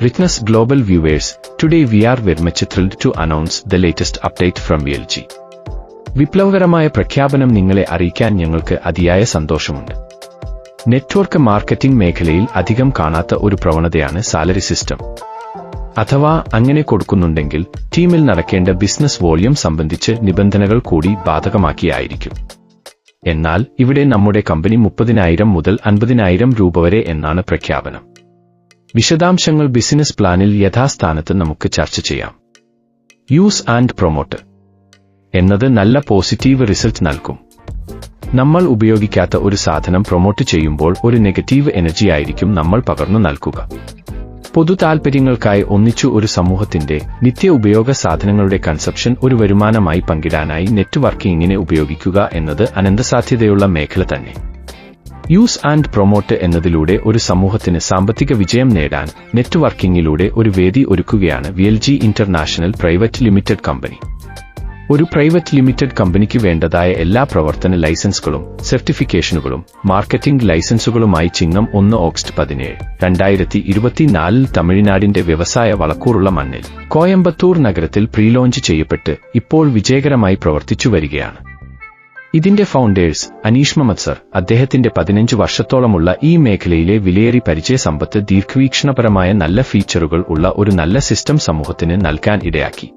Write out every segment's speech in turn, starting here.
Witness global viewers, today we are very much thrilled to announce the latest update from VLG. വിപ്ലവകരമായ പ്രഖ്യാപനം നിങ്ങളെ അറിയിക്കാൻ ഞങ്ങൾക്ക് അതിയായ സന്തോഷമുണ്ട്. നെറ്റ്വർക്ക് മാർക്കറ്റിംഗ് മേഖലയിൽ അധികം കാണാത്ത ഒരു പ്രവണതയാണ് സാലറി സിസ്റ്റം അഥവാ അങ്ങനെ കൊടുക്കുന്നുണ്ടെങ്കിൽ ടീമിൽ നടക്കേണ്ട ബിസിനസ് വോളിയം സംബന്ധിച്ച് നിബന്ധനകൾ കൂടി ബാധകമാക്കിയായിരിക്കും. എന്നാൽ ഇവിടെ നമ്മുടെ കമ്പനി മുപ്പതിനായിരം മുതൽ അൻപതിനായിരം രൂപ വരെ എന്നാണ് പ്രഖ്യാപനം. വിശദാംശങ്ങൾ ബിസിനസ് പ്ലാനിൽ യഥാസ്ഥാനത്ത് നമുക്ക് ചർച്ച ചെയ്യാം. യൂസ് ആൻഡ് പ്രൊമോട്ട് എന്നത് നല്ല പോസിറ്റീവ് റിസൾട്ട് നൽകും. നമ്മൾ ഉപയോഗിക്കാത്ത ഒരു സാധനം പ്രൊമോട്ട് ചെയ്യുമ്പോൾ ഒരു നെഗറ്റീവ് എനർജി ആയിരിക്കും നമ്മൾ പകർന്നു നൽകുക. പൊതു താൽപര്യങ്ങൾക്കായി ഒന്നിച്ചു ഒരു സമൂഹത്തിന്റെ നിത്യ ഉപയോഗ സാധനങ്ങളുടെ കൺസെപ്ഷൻ ഒരു വരുമാനമായി പങ്കിടാനായി നെറ്റ്വർക്കിങ്ങിനെ ഉപയോഗിക്കുക എന്നത് അനന്തസാധ്യതയുള്ള മേഖല തന്നെ. യൂസ് ആൻഡ് പ്രൊമോട്ട് എന്നതിലൂടെ ഒരു സമൂഹത്തിന് സാമ്പത്തിക വിജയം നേടാൻ നെറ്റ്വർക്കിംഗിലൂടെ ഒരു വേദി ഒരുക്കുകയാണ് V L G international private limited company ഒരു പ്രൈവറ്റ് ലിമിറ്റഡ് കമ്പനിക്ക് വേണ്ടതായ എല്ലാ പ്രവർത്തന ലൈസൻസുകളും സർട്ടിഫിക്കേഷനുകളും മാർക്കറ്റിംഗ് ലൈസൻസുകളുമായി ചിങ്ങം ഒന്ന് ഓഗസ്റ്റ് പതിനേഴ് രണ്ടായിരത്തി ഇരുപത്തിനാലിൽ തമിഴ്നാടിന്റെ വ്യവസായ വളക്കൂറുള്ള മണ്ണിൽ. കോയമ്പത്തൂർ നഗരത്തിൽ പ്രീലോഞ്ച് ചെയ്യപ്പെട്ട് ഇപ്പോൾ വിജയകരമായി പ്രവർത്തിച്ചു വരികയാണ് ഇതിന്റെ ഫൗണ്ടേഴ്സ് അനീഷ് മമത് സർ. അദ്ദേഹത്തിന്റെ പതിനഞ്ച് വർഷത്തോളമുള്ള ഈ മേഖലയിലെ വിലയേറി പരിചയ സമ്പത്ത് ദീർഘവീക്ഷണപരമായ നല്ല ഫീച്ചറുകൾ ഉള്ള ഒരു നല്ല സിസ്റ്റം സമൂഹത്തിന് നൽകാൻ ഇടയാക്കി.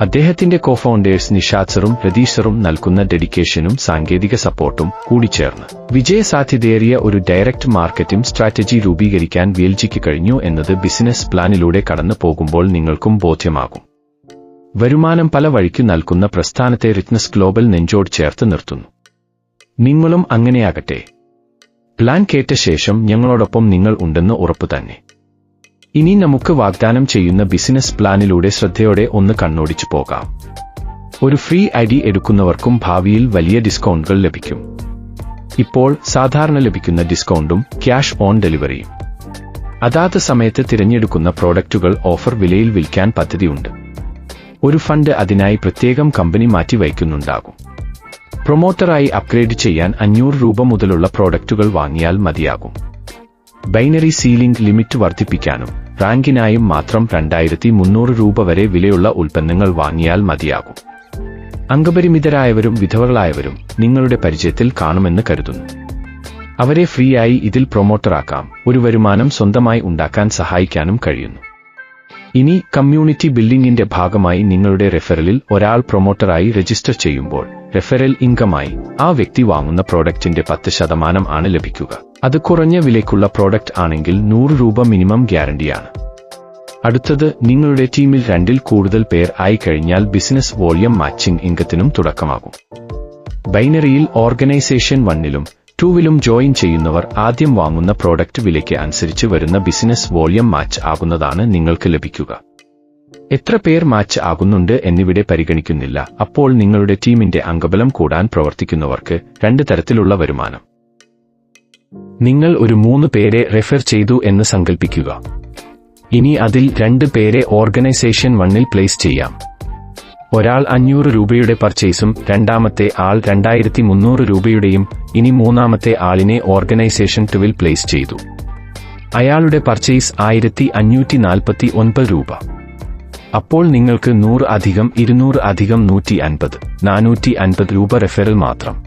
അദ്ദേഹത്തിന്റെ കോഫൗണ്ടേഴ്സ് നിഷാദ് രതീഷറും നൽകുന്ന ഡെഡിക്കേഷനും സാങ്കേതിക സപ്പോർട്ടും കൂടിച്ചേർന്ന് വിജയസാധ്യതയേറിയ ഒരു ഡയറക്റ്റ് മാർക്കറ്റിംഗ് സ്ട്രാറ്റജി രൂപീകരിക്കാൻ വിയൽജിക്ക് കഴിഞ്ഞു എന്നത് ബിസിനസ് പ്ലാനിലൂടെ കടന്നു പോകുമ്പോൾ നിങ്ങൾക്കും ബോധ്യമാകും. വരുമാനം പല വഴിക്കു നൽകുന്ന പ്രസ്ഥാനത്തെ റിറ്റ്നസ് ഗ്ലോബൽ നെഞ്ചോട് ചേർത്ത് നിർത്തുന്നു. നിങ്ങളും അങ്ങനെയാകട്ടെ. പ്ലാൻ കേട്ട ശേഷം ഞങ്ങളോടൊപ്പം നിങ്ങൾ ഉണ്ടെന്ന് ഉറപ്പു തന്നെ. ഇനി നമുക്ക് വാഗ്ദാനം ചെയ്യുന്ന ബിസിനസ് പ്ലാനിലൂടെ ശ്രദ്ധയോടെ ഒന്ന് കണ്ണോടിച്ചു പോകാം. ഒരു ഫ്രീ ഐ എടുക്കുന്നവർക്കും ഭാവിയിൽ വലിയ ഡിസ്കൗണ്ടുകൾ ലഭിക്കും. ഇപ്പോൾ സാധാരണ ലഭിക്കുന്ന ഡിസ്കൗണ്ടും ക്യാഷ് ഓൺ ഡെലിവറിയും. അതാത് സമയത്ത് തിരഞ്ഞെടുക്കുന്ന പ്രോഡക്റ്റുകൾ ഓഫർ വിലയിൽ വിൽക്കാൻ പദ്ധതിയുണ്ട്. ഒരു ഫണ്ട് അതിനായി പ്രത്യേകം കമ്പനി മാറ്റി വയ്ക്കുന്നുണ്ടാകും. പ്രൊമോട്ടറായി അപ്ഗ്രേഡ് ചെയ്യാൻ അഞ്ഞൂറ് രൂപ മുതലുള്ള പ്രോഡക്റ്റുകൾ വാങ്ങിയാൽ മതിയാകും. ബൈനറി സീലിംഗ് ലിമിറ്റ് വർദ്ധിപ്പിക്കാനും റാങ്കിനായും മാത്രം രണ്ടായിരത്തി മുന്നൂറ് രൂപ വരെ വിലയുള്ള ഉൽപ്പന്നങ്ങൾ വാങ്ങിയാൽ മതിയാകും. അംഗപരിമിതരായവരും വിധവകളായവരും നിങ്ങളുടെ പരിചയത്തിൽ കാണുമെന്ന് കരുതുന്നു. അവരെ ഫ്രീയായി ഇതിൽ പ്രൊമോട്ടറാക്കാം ഒരു വരുമാനം സ്വന്തമായി ഉണ്ടാക്കാൻ സഹായിക്കാനും കഴിയുന്നു. ഇനി കമ്മ്യൂണിറ്റി ബിൽഡിംഗിന്റെ ഭാഗമായി നിങ്ങളുടെ റെഫറലിൽ ഒരാൾ പ്രൊമോട്ടറായി രജിസ്റ്റർ ചെയ്യുമ്പോൾ റെഫറൽ ഇൻകമായി ആ വ്യക്തി വാങ്ങുന്ന പ്രോഡക്റ്റിന്റെ പത്ത് ശതമാനം ആണ് ലഭിക്കുക. അത് കുറഞ്ഞ വിലയ്ക്കുള്ള പ്രോഡക്റ്റ് ആണെങ്കിൽ നൂറ് രൂപ മിനിമം ഗ്യാരണ്ടിയാണ്. അടുത്തത് നിങ്ങളുടെ ടീമിൽ രണ്ടിൽ കൂടുതൽ പേർ ആയി കഴിഞ്ഞാൽ ബിസിനസ് വോളിയം മാച്ചിംഗ് ഇൻകത്തിനും തുടക്കമാകും. ബൈനറിയിൽ ഓർഗനൈസേഷൻ വണ്ണിലും ടൂവിലും ജോയിൻ ചെയ്യുന്നവർ ആദ്യം വാങ്ങുന്ന പ്രോഡക്റ്റ് വിലയ്ക്ക് അനുസരിച്ച് വരുന്ന ബിസിനസ് വോളിയം മാച്ച് ആകുന്നതാണ് നിങ്ങൾക്ക് ലഭിക്കുക. എത്ര പേർ മാച്ച് ആകുന്നുണ്ട് എന്നിവിടെ പരിഗണിക്കുന്നില്ല. അപ്പോൾ നിങ്ങളുടെ ടീമിന്റെ അംഗബലം കൂടാൻ പ്രവർത്തിക്കുന്നവർക്ക് രണ്ട് തരത്തിലുള്ള വരുമാനം. നിങ്ങൾ ഒരു മൂന്ന് പേരെ റെഫർ ചെയ്തു എന്ന് സങ്കൽപ്പിക്കുക. ഇനി അതിൽ രണ്ട് പേരെ ഓർഗനൈസേഷൻ വണ്ണിൽ പ്ലേസ് ചെയ്യാം. ഒരാൾ അഞ്ഞൂറ് രൂപയുടെ പർച്ചേസും രണ്ടാമത്തെ ആൾ രണ്ടായിരത്തി മുന്നൂറ് രൂപയുടെയും ഇനി മൂന്നാമത്തെ ആളിനെ ഓർഗനൈസേഷൻ ടുവിൽ പ്ലേസ് ചെയ്തു. അയാളുടെ പർച്ചേസ് ആയിരത്തി അഞ്ഞൂറ്റി നാൽപ്പത്തി ഒൻപത് രൂപ. അപ്പോൾ നിങ്ങൾക്ക് നൂറ് അധികം ഇരുന്നൂറ് അധികം നൂറ്റി അൻപത് നാനൂറ്റി അൻപത് രൂപ റെഫറൽ മാത്രം.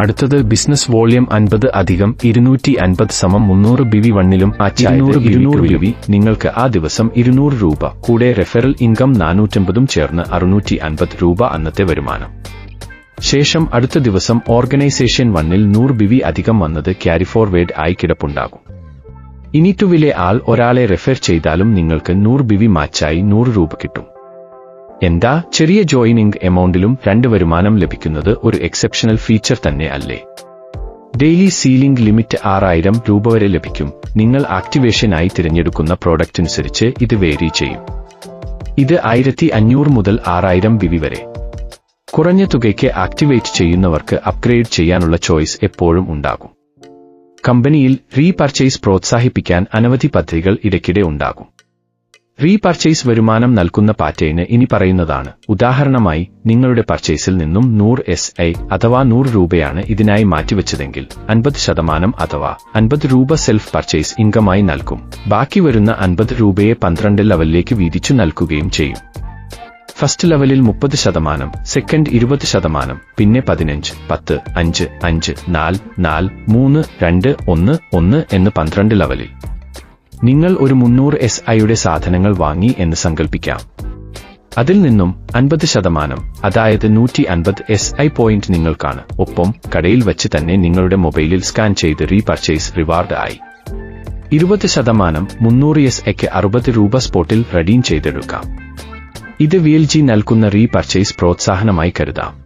അടുത്തത് ബിസിനസ് വോളിയം അൻപത് അധികം ഇരുന്നൂറ്റി അൻപത് സമം മുന്നൂറ് ബി വി വണ്ണിലും ഇരുന്നൂറ് ബി വി നിങ്ങൾക്ക് ആ ദിവസം ഇരുന്നൂറ് രൂപ കൂടെ റെഫറൽ ഇൻകം നാനൂറ്റമ്പതും ചേർന്ന് അറുന്നൂറ്റി അൻപത് രൂപ അന്നത്തെ വരുമാനം. ശേഷം അടുത്ത ദിവസം ഓർഗനൈസേഷൻ വണ്ണിൽ നൂറ് ബി വി അധികം വന്നത് ക്യാരി ഫോർവേഡ് ആയി കിടപ്പുണ്ടാകും. ഇനി ടുവിലെ ആൾ ഒരാളെ റെഫർ ചെയ്താലും നിങ്ങൾക്ക് നൂറ് ബിവി മാച്ചായി നൂറ് രൂപ കിട്ടും. എന്താ ചെറിയ ജോയിനിങ് എമൗണ്ടിലും രണ്ട് വരുമാനം ലഭിക്കുന്നത് ഒരു എക്സെപ്ഷണൽ ഫീച്ചർ തന്നെ അല്ലേ? ഡെയിലി സീലിംഗ് ലിമിറ്റ് ആറായിരം രൂപ വരെ ലഭിക്കും. നിങ്ങൾ ആക്ടിവേഷനായി തിരഞ്ഞെടുക്കുന്ന പ്രോഡക്റ്റ് അനുസരിച്ച് ഇത് വേരി ചെയ്യും. ഇത് ആയിരത്തി അഞ്ഞൂറ് മുതൽ ആറായിരം ബിവി വരെ. കുറഞ്ഞ തുകയ്ക്ക് ആക്ടിവേറ്റ് ചെയ്യുന്നവർക്ക് അപ്ഗ്രേഡ് ചെയ്യാനുള്ള ചോയ്സ് എപ്പോഴും ഉണ്ടാകും. കമ്പനിയിൽ റീപർച്ചേസ് പ്രോത്സാഹിപ്പിക്കാൻ അനവധി പദ്ധതികൾ ഇടയ്ക്കിടെ ഉണ്ടാകും. റീപർച്ചേസ് വരുമാനം നൽകുന്ന പാറ്റേണ് ഇനി പറയുന്നതാണ്. ഉദാഹരണമായി നിങ്ങളുടെ പർച്ചേസിൽ നിന്നും നൂറ് എസ് ഐ അഥവാ നൂറ് രൂപയാണ് ഇതിനായി മാറ്റിവെച്ചതെങ്കിൽ അൻപത് ശതമാനം അഥവാ അൻപത് രൂപ സെൽഫ് പർച്ചേസ് ഇൻകമായി നൽകും. ബാക്കി വരുന്ന അൻപത് രൂപയെ പന്ത്രണ്ട് ലെവലിലേക്ക് വീതിച്ചു നൽകുകയും ചെയ്യും. ഫസ്റ്റ് ലെവലിൽ മുപ്പത് ശതമാനം സെക്കൻഡ് ഇരുപത് ശതമാനം പിന്നെ പതിനഞ്ച് പത്ത് അഞ്ച് അഞ്ച് നാല് നാല് മൂന്ന് രണ്ട് ഒന്ന് ഒന്ന് എന്ന് പന്ത്രണ്ട് ലെവലിൽ. നിങ്ങൾ ഒരു മുന്നൂറ് എസ് ഐയുടെ സാധനങ്ങൾ വാങ്ങി എന്ന് സങ്കല്പിക്കാം അതിൽ നിന്നും അൻപത് ശതമാനം അതായത് നൂറ്റി അൻപത് എസ് ഐ പോയിന്റ് നിങ്ങൾക്കാണ്. ഒപ്പം കടയിൽ വെച്ച് തന്നെ നിങ്ങളുടെ മൊബൈലിൽ സ്കാൻ ചെയ്ത് റീപർച്ചേസ് റിവാർഡ് ആയി. ഇരുപത് ശതമാനം മുന്നൂറ് എസ് ഐക്ക് അറുപത് രൂപ സ്പോട്ടിൽ റെഡീം ചെയ്തെടുക്കാം. ഇത് വി എൽ ജി നൽകുന്ന റീപർച്ചേസ് പ്രോത്സാഹനമായി കരുതാം.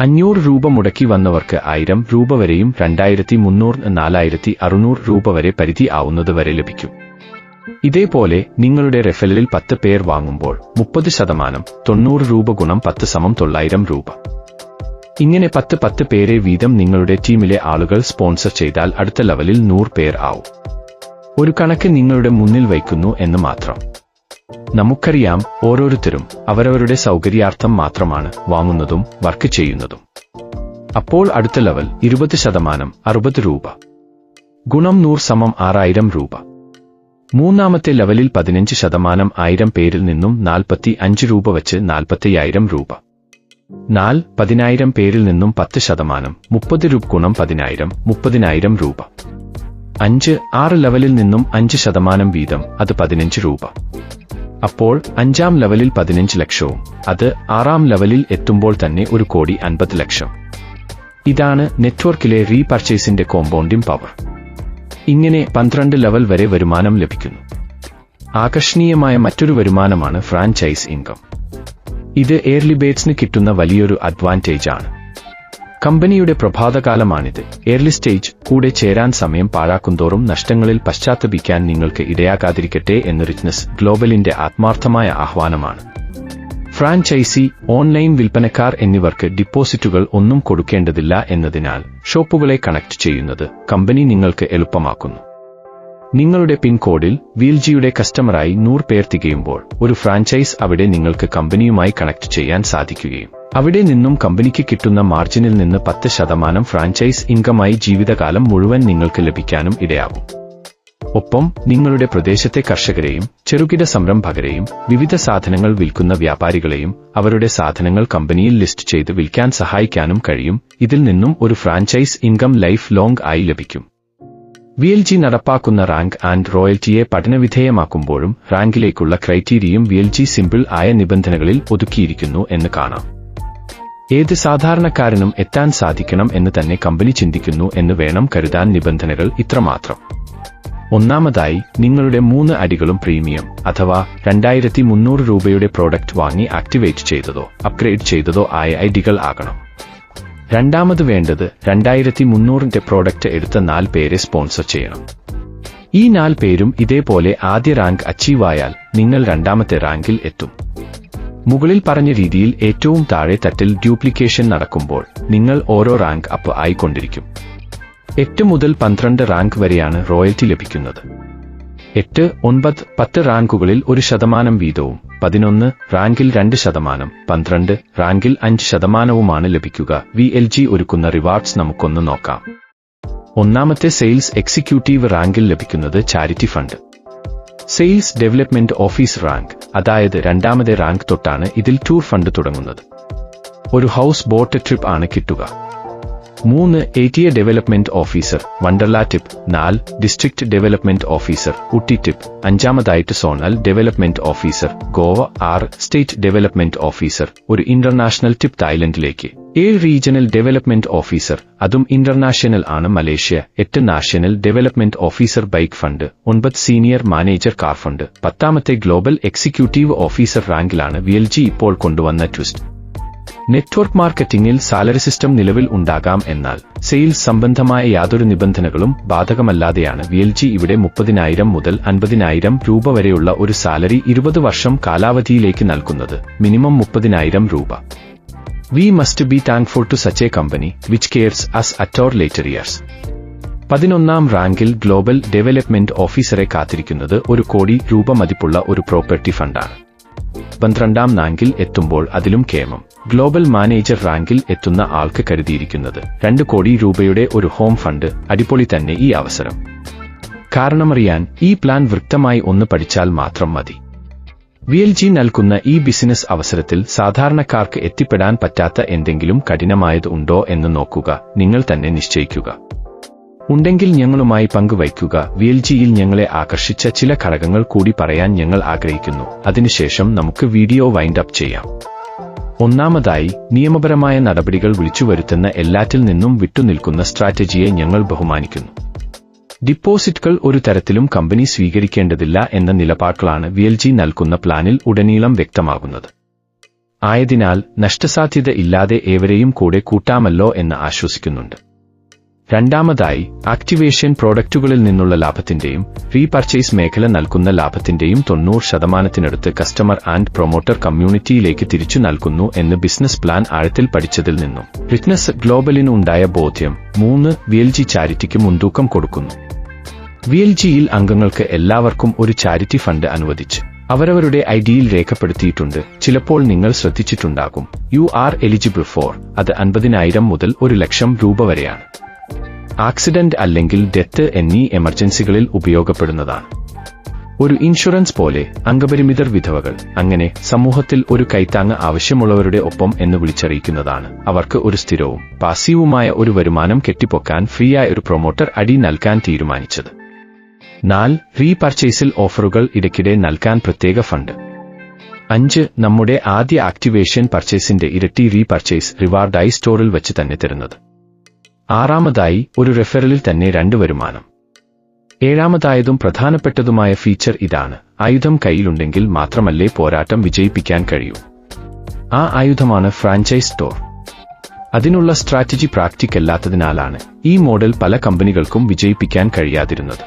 അഞ്ഞൂറ് രൂപ മുടക്കി വന്നവർക്ക് ആയിരം രൂപ വരെയും രണ്ടായിരത്തി മുന്നൂറ് നാലായിരത്തി അറുന്നൂറ് രൂപ വരെ പരിധി ആവുന്നത് വരെ ലഭിക്കും. ഇതേപോലെ നിങ്ങളുടെ റെഫലിൽ പത്ത് പേർ വാങ്ങുമ്പോൾ മുപ്പത് ശതമാനം തൊണ്ണൂറ് രൂപ ഗുണം പത്ത് സമം തൊള്ളായിരം രൂപ. ഇങ്ങനെ പത്ത് പത്ത് പേരെ വീതം നിങ്ങളുടെ ടീമിലെ ആളുകൾ സ്പോൺസർ ചെയ്താൽ അടുത്ത ലെവലിൽ നൂറ് പേർ ആവും. ഒരു കണക്ക് നിങ്ങളുടെ മുന്നിൽ വയ്ക്കുന്നു എന്ന് മാത്രം. നമുക്കറിയാം ഓരോരുത്തരും അവരവരുടെ സൗകര്യാർത്ഥം മാത്രമാണ് വാങ്ങുന്നതും വർക്ക് ചെയ്യുന്നതും. അപ്പോൾ അടുത്ത ലെവൽ ഇരുപത് ശതമാനം അറുപത് രൂപ. ഗുണം നൂറ് സമം ആറായിരം രൂപ. മൂന്നാമത്തെ ലെവലിൽ പതിനഞ്ച് ശതമാനം ആയിരം പേരിൽ നിന്നും നാൽപ്പത്തി അഞ്ച് രൂപ വെച്ച് നാൽപ്പത്തയ്യായിരം രൂപ. നാൽ പതിനായിരം പേരിൽ നിന്നും പത്ത് ശതമാനം മുപ്പത് രൂപ ഗുണം പതിനായിരം മുപ്പതിനായിരം രൂപ. അഞ്ച് ആറ് ലെവലിൽ നിന്നും അഞ്ച് ശതമാനം വീതം അത് പതിനഞ്ച് രൂപ. അപ്പോൾ അഞ്ചാം ലെവലിൽ പതിനഞ്ച് ലക്ഷവും അത് ആറാം ലെവലിൽ എത്തുമ്പോൾ തന്നെ ഒരു കോടി അൻപത് ലക്ഷം. ഇതാണ് നെറ്റ്വർക്കിലെ റീപർച്ചേസിന്റെ കോമ്പൗണ്ടിംഗ് പവർ. ഇങ്ങനെ പന്ത്രണ്ട് ലെവൽ വരെ വരുമാനം ലഭിക്കുന്നു. ആകർഷണീയമായ മറ്റൊരു വരുമാനമാണ് ഫ്രാഞ്ചൈസ് ഇൻകം. ഇത് എയർലിബേറ്റ്സിന് കിട്ടുന്ന വലിയൊരു അഡ്വാന്റേജ് ആണ്. കമ്പനിയുടെ പ്രഭാതകാലമാണിത്. എയർലി സ്റ്റേജ് കൂടെ ചേരാൻ സമയം പാഴാക്കുന്തോറും നഷ്ടങ്ങളിൽ പശ്ചാത്തപിക്കാൻ നിങ്ങൾക്ക് ഇടയാകാതിരിക്കട്ടെ എന്ന് റിച്ച്നസ് ഗ്ലോബലിന്റെ ആത്മാർത്ഥമായ ആഹ്വാനമാണ്. ഫ്രാഞ്ചൈസി ഓൺലൈൻ വിൽപ്പനക്കാർ എന്നിവർക്ക് ഡിപ്പോസിറ്റുകൾ ഒന്നും കൊടുക്കേണ്ടതില്ല എന്നതിനാൽ ഷോപ്പുകളെ കണക്ട് ചെയ്യുന്നത് കമ്പനി നിങ്ങൾക്ക് എളുപ്പമാക്കുന്നു. നിങ്ങളുടെ പിൻകോഡിൽ വീൽജിയുടെ കസ്റ്റമറായി നൂറ് പേർ തികയുമ്പോൾ ഒരു ഫ്രാഞ്ചൈസ് അവിടെ നിങ്ങൾക്ക് കമ്പനിയുമായി കണക്ട് ചെയ്യാൻ സാധിക്കുകയും അവിടെ നിന്നും കമ്പനിക്ക് കിട്ടുന്ന മാർജിനിൽ നിന്ന് പത്ത് ശതമാനം ഫ്രാഞ്ചൈസ് ഇൻകമായി ജീവിതകാലം മുഴുവൻ നിങ്ങൾക്ക് ലഭിക്കാനും ഇടയാകും ഒപ്പം നിങ്ങളുടെ പ്രദേശത്തെ കർഷകരെയും ചെറുകിട സംരംഭകരെയും വിവിധ സാധനങ്ങൾ വിൽക്കുന്ന വ്യാപാരികളെയും അവരുടെ സാധനങ്ങൾ കമ്പനിയിൽ ലിസ്റ്റ് ചെയ്ത് വിൽക്കാൻ സഹായിക്കാനും കഴിയും. ഇതിൽ നിന്നും ഒരു ഫ്രാഞ്ചൈസ് ഇൻകം ലൈഫ് ലോങ് ആയി ലഭിക്കും. വി എൽ ജി നടപ്പാക്കുന്ന റാങ്ക് ആൻഡ് റോയൽറ്റിയെ പഠനവിധേയമാക്കുമ്പോഴും റാങ്കിലേക്കുള്ള ക്രൈറ്റീരിയയും വി എൽ ജി സിമ്പിൾ ആയ നിബന്ധനകളിൽ ഒതുക്കിയിരിക്കുന്നു എന്ന് കാണാം. ഏത് സാധാരണക്കാരനും എത്താൻ സാധിക്കണം എന്ന് തന്നെ കമ്പനി ചിന്തിക്കുന്നു എന്ന് വേണം കരുതാൻ നിബന്ധനകൾ ഇത്രമാത്രം. ഒന്നാമതായി നിങ്ങളുടെ മൂന്ന് അടികളും പ്രീമിയം അഥവാ രണ്ടായിരത്തി മുന്നൂറ് രൂപയുടെ പ്രോഡക്റ്റ് വാങ്ങി ആക്ടിവേറ്റ് ചെയ്തതോ അപ്ഗ്രേഡ് ചെയ്തതോ ആയ ഐഡികൾ ആകണം. രണ്ടാമത് വേണ്ടത് രണ്ടായിരത്തി മുന്നൂറിന്റെ പ്രോഡക്റ്റ് എടുത്ത നാല് പേരെ സ്പോൺസർ ചെയ്യണം. ഈ നാല് പേരും ഇതേപോലെ ആദ്യ റാങ്ക് അച്ചീവ് ആയാൽ നിങ്ങൾ രണ്ടാമത്തെ റാങ്കിൽ എത്തും. മുകളിൽ പറഞ്ഞ രീതിയിൽ ഏറ്റവും താഴെ തട്ടിൽ ഡ്യൂപ്ലിക്കേഷൻ നടക്കുമ്പോൾ നിങ്ങൾ ഓരോ റാങ്ക് അപ്പ് ആയിക്കൊണ്ടിരിക്കും. എട്ട് മുതൽ പന്ത്രണ്ട് റാങ്ക് വരെയാണ് റോയൽറ്റി ലഭിക്കുന്നത്. എട്ട് ഒൻപത് പത്ത് റാങ്കുകളിൽ ഒരു ശതമാനം വീതവും. പതിനൊന്ന് റാങ്കിൽ രണ്ട് ശതമാനം പന്ത്രണ്ട് റാങ്കിൽ അഞ്ച് ശതമാനവുമാണ് ലഭിക്കുക. വി എൽ ജി ഒരുക്കുന്ന റിവാർഡ്സ് നമുക്കൊന്ന് നോക്കാം. ഒന്നാമത്തെ സെയിൽസ് എക്സിക്യൂട്ടീവ് റാങ്കിൽ ലഭിക്കുന്നത് charity fund. Sales development office rank അതായത് രണ്ടാമത്തെ റാങ്ക് തൊട്ടാണ് ഇതിൽ ടൂർ ഫണ്ട് തുടങ്ങുന്നത്. ഒരു ഹൗസ് ബോട്ട് ട്രിപ്പ് ആണ് കിട്ടുക. മൂന്ന് A T A development officer Wonderla trip നാല് district development officer Ooty trip അഞ്ചാമതായിട്ട് zonal development officer Goa ആറ് സ്റ്റേറ്റ് ഡെവലപ്മെന്റ് ഓഫീസർ ഒരു ഇന്റർനാഷണൽ ടിപ്പ് തായ്ലൻഡിലേക്ക് ഏഴ് റീജിയണൽ ഡെവലപ്മെന്റ് ഓഫീസർ അതും ഇന്റർനാഷണൽ ആണ് മലേഷ്യ. എട്ട് national development officer bike fund ഒൻപത് സീനിയർ മാനേജർ കാർ ഫണ്ട് പത്താമത്തെ ഗ്ലോബൽ എക്സിക്യൂട്ടീവ് ഓഫീസർ റാങ്കിലാണ് വി ഇപ്പോൾ കൊണ്ടുവന്ന ട്വിസ്റ്റ് നെറ്റ്വർക്ക് മാർക്കറ്റിംഗിൽ സാലറി സിസ്റ്റം നിലവിൽ ഉണ്ടാകാം എന്നാൽ സെയിൽസ് സംബന്ധമായ യാതൊരു നിബന്ധനകളും ബാധകമല്ലാതെയാണ് വി എൽ ജി ഇവിടെ മുപ്പതിനായിരം മുതൽ അൻപതിനായിരം രൂപ വരെയുള്ള ഒരു സാലറി ഇരുപത് വർഷം കാലാവധിയിലേക്ക് നൽകുന്നത്. മിനിമം മുപ്പതിനായിരം രൂപ. We must be thankful to such a company which cares us at our later years പതിനൊന്നാം റാങ്കിൽ ഗ്ലോബൽ ഡെവലപ്മെന്റ് ഓഫീസറെ കാത്തിരിക്കുന്നത് ഒരു കോടി രൂപ മതിപ്പുള്ള ഒരു പ്രോപ്പർട്ടി ഫണ്ടാണ്. പന്ത്രണ്ടാം റാങ്കിൽ എത്തുമ്പോൾ അതിലും കേമം ഗ്ലോബൽ മാനേജർ റാങ്കിൽ എത്തുന്ന ആൾക്ക് കരുതിയിരിക്കുന്നത് രണ്ട് കോടി രൂപയുടെ ഒരു ഹോം ഫണ്ട് അടിപൊളി തന്നെ ഈ അവസരം. കാരണമറിയാൻ ഈ പ്ലാൻ വൃക്തമായി ഒന്ന് പഠിച്ചാൽ മാത്രം മതി. വി എൽ ജി നൽകുന്ന ഈ ബിസിനസ് അവസരത്തിൽ സാധാരണക്കാർക്ക് എത്തിപ്പെടാൻ പറ്റാത്ത എന്തെങ്കിലും കഠിനമായത് ഉണ്ടോ എന്ന് നോക്കുക. നിങ്ങൾ തന്നെ നിശ്ചയിക്കുക. ഉണ്ടെങ്കിൽ ഞങ്ങളുമായി പങ്കുവയ്ക്കുക. വി എൽ ജിയിൽ ഞങ്ങളെ ആകർഷിച്ച ചില ഘടകങ്ങൾ കൂടി പറയാൻ ഞങ്ങൾ ആഗ്രഹിക്കുന്നു. അതിനുശേഷം നമുക്ക് വീഡിയോ വൈൻഡ് അപ്പ് ചെയ്യാം. ഒന്നാമതായി നിയമപരമായ നടപടികൾ വിളിച്ചുവരുത്തുന്ന എല്ലാറ്റിൽ നിന്നും വിട്ടുനിൽക്കുന്ന സ്ട്രാറ്റജിയെ ഞങ്ങൾ ബഹുമാനിക്കുന്നു. ഡിപ്പോസിറ്റുകൾ ഒരു തരത്തിലും കമ്പനി സ്വീകരിക്കേണ്ടതില്ല എന്ന നിലപാടുകളാണ് വി എൽ ജി നൽകുന്ന പ്ലാനിൽ ഉടനീളം വ്യക്തമാകുന്നത്. ആയതിനാൽ നഷ്ടസാധ്യത ഇല്ലാതെ ഏവരെയും കൂടെ കൂട്ടാമല്ലോ എന്ന് ആശ്വസിക്കുന്നുണ്ട്. രണ്ടാമതായി ആക്ടിവേഷൻ പ്രോഡക്റ്റുകളിൽ നിന്നുള്ള ലാഭത്തിന്റെയും റീപർച്ചേസ് മേഖല നൽകുന്ന ലാഭത്തിന്റെയും തൊണ്ണൂറ് ശതമാനത്തിനടുത്ത് കസ്റ്റമർ ആൻഡ് പ്രൊമോട്ടർ കമ്മ്യൂണിറ്റിയിലേക്ക് തിരിച്ചു നൽകുന്നു എന്ന് ബിസിനസ് പ്ലാൻ ആഴത്തിൽ പഠിച്ചതിൽ നിന്നും. ഫിറ്റ്നസ് ഗ്ലോബലിന് ഉണ്ടായ ബോധ്യം മൂന്ന് വി എൽ ജി ചാരിറ്റിക്ക് മുൻതൂക്കം കൊടുക്കുന്നു. വി എൽ ജിയിൽ അംഗങ്ങൾക്ക് എല്ലാവർക്കും ഒരു ചാരിറ്റി ഫണ്ട് അനുവദിച്ച്. അവരവരുടെ ഐഡിയിൽ രേഖപ്പെടുത്തിയിട്ടുണ്ട്. ചിലപ്പോൾ നിങ്ങൾ ശ്രദ്ധിച്ചിട്ടുണ്ടാകും. You are eligible for. അത് അൻപതിനായിരം മുതൽ ഒരു ലക്ഷം രൂപ വരെയാണ്. ആക്സിഡന്റ് അല്ലെങ്കിൽ ഡെത്ത് എന്നീ എമർജൻസികളിൽ ഉപയോഗപ്പെടുന്നതാണ്. ഒരു ഇൻഷുറൻസ് പോലെ അംഗപരിമിതർ വിധവകൾ അങ്ങനെ സമൂഹത്തിൽ ഒരു കൈത്താങ്ങ് ആവശ്യമുള്ളവരുടെ ഒപ്പം എന്ന് വിളിച്ചറിയിക്കുന്നതാണ്. അവർക്ക് ഒരു സ്ഥിരവും പാസീവുമായ ഒരു വരുമാനം കെട്ടിപ്പൊക്കാൻ ഫ്രീയായ ഒരു പ്രൊമോട്ടർ അടി നൽകാൻ തീരുമാനിച്ചത്. നാല് റീപർച്ചേസിൽ ഓഫറുകൾ ഇടയ്ക്കിടെ നൽകാൻ പ്രത്യേക ഫണ്ട്. അഞ്ച് നമ്മുടെ ആദ്യ ആക്ടിവേഷൻ പർച്ചേസിന്റെ ഇരട്ടി റീപർച്ചേസ് റിവാർഡായി സ്റ്റോറിൽ വെച്ച് തന്നെ തരുന്നത്. ആറാമതായി ഒരു റെഫറലിൽ തന്നെ രണ്ട് വരുമാനം. ഏഴാമതായതും പ്രധാനപ്പെട്ടതുമായ ഫീച്ചർ ഇതാണ്. ആയുധം കയ്യിലുണ്ടെങ്കിൽ മാത്രമല്ലേ പോരാട്ടം വിജയിപ്പിക്കാൻ കഴിയൂ. ആ ആയുധമാണ് ഫ്രാഞ്ചൈസ് സ്റ്റോർ അതിനുള്ള സ്ട്രാറ്റജി പ്രാക്ടിക്കല്ലാത്തതിനാലാണ് ഈ മോഡൽ പല കമ്പനികൾക്കും വിജയിപ്പിക്കാൻ കഴിയാതിരുന്നത്.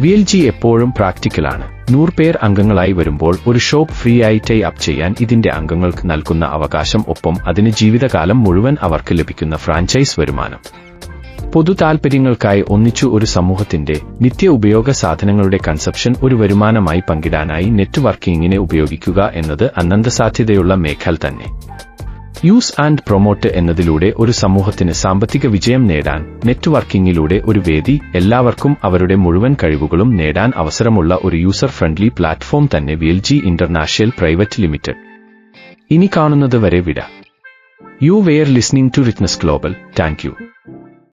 വി എൽ ജി എപ്പോഴും പ്രാക്ടിക്കലാണ് നൂറ് പേർ അംഗങ്ങളായി വരുമ്പോൾ ഒരു ഷോപ്പ് ഫ്രീ ആയി ടൈ അപ്പ് ചെയ്യാൻ ഇതിന്റെ അംഗങ്ങൾക്ക് നൽകുന്ന അവകാശം ഒപ്പം അതിന് ജീവിതകാലം മുഴുവൻ അവർക്ക് ലഭിക്കുന്ന ഫ്രാഞ്ചൈസ് വരുമാനം. പൊതു താൽപര്യങ്ങൾക്കായി ഒന്നിച്ചു ഒരു സമൂഹത്തിന്റെ നിത്യ ഉപയോഗ സാധനങ്ങളുടെ കൺസെപ്ഷൻ ഒരു വരുമാനമായി പങ്കിടാനായി നെറ്റ്വർക്കിംഗിനെ ഉപയോഗിക്കുക എന്നത് അനന്തസാധ്യതയുള്ള മേഖല തന്നെ. യൂസ് ആൻഡ് പ്രൊമോട്ട് എന്നതിലൂടെ ഒരു സമൂഹത്തിന് സാമ്പത്തിക വിജയം നേടാൻ നെറ്റ്വർക്കിംഗിലൂടെ ഒരു വേദി എല്ലാവർക്കും അവരുടെ മുഴുവൻ കഴിവുകളും നേടാൻ അവസരമുള്ള ഒരു യൂസർ ഫ്രണ്ട്ലി പ്ലാറ്റ്ഫോം തന്നെ വിൽജി ഇന്റർനാഷണൽ പ്രൈവറ്റ് ലിമിറ്റഡ്. ഇനി കാണുന്നത് വരെ വിട. You were listening to Ritness global. Thank